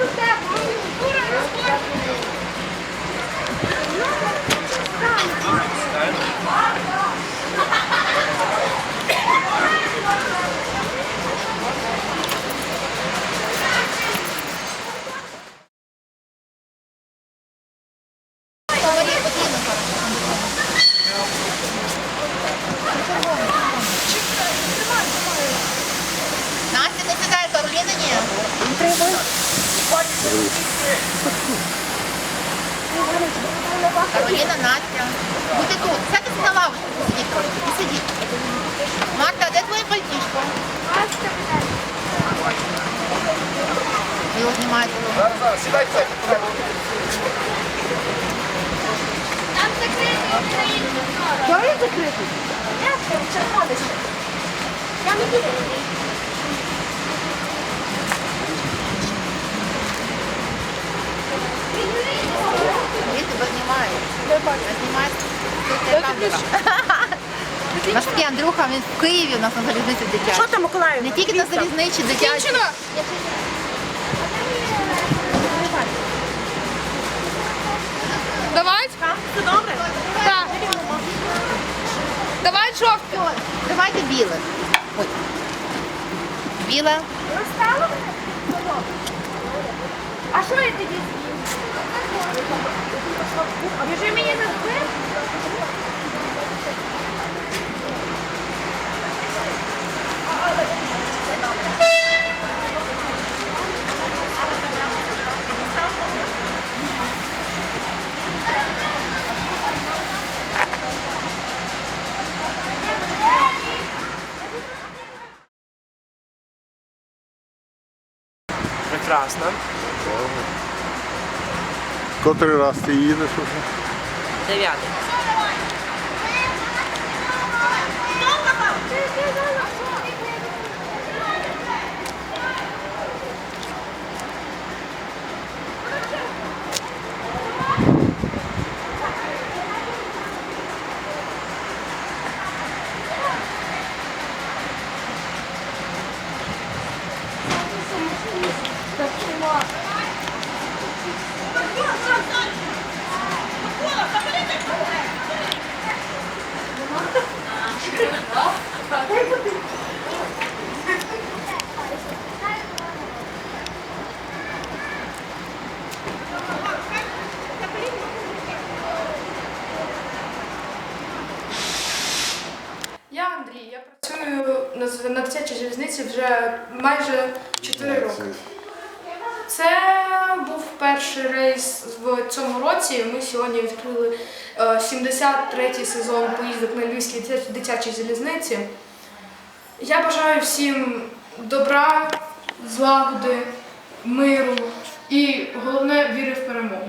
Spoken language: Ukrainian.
to 10. Кароліна, Настя. Будьте тут. Сядьте на лавочку, посидіть трошки. Посидіть. Марта, а де твоє пальтішко? Його знімаєте. Зараз, зараз, сідайте. Там закритий український. Чого він закритий? Я червоний. Я не буду. Знімає. Камера. Наш такий Андрюха, він в Києві у нас на залізниці дитячій. Що там, Миколаїв? Не тільки на залізничі дитячі. Давай? Все добре? Так. Давай жовтий. Давайте біле. Ой. Біле. А що я тоді з'їм? Біжи мені за спин? Прекрасно. Котрий раз ти їдеш уже? Дев'ятий. Я Андрій, я працюю на, дитячій залізниці вже майже 4 роки. Це був перший рейс в цьому році. Ми сьогодні відкрили е, 73-й сезон поїздок на Львівській дитя- дитячій залізниці. Я бажаю всім добра, злагоди, миру і головне віри в перемогу.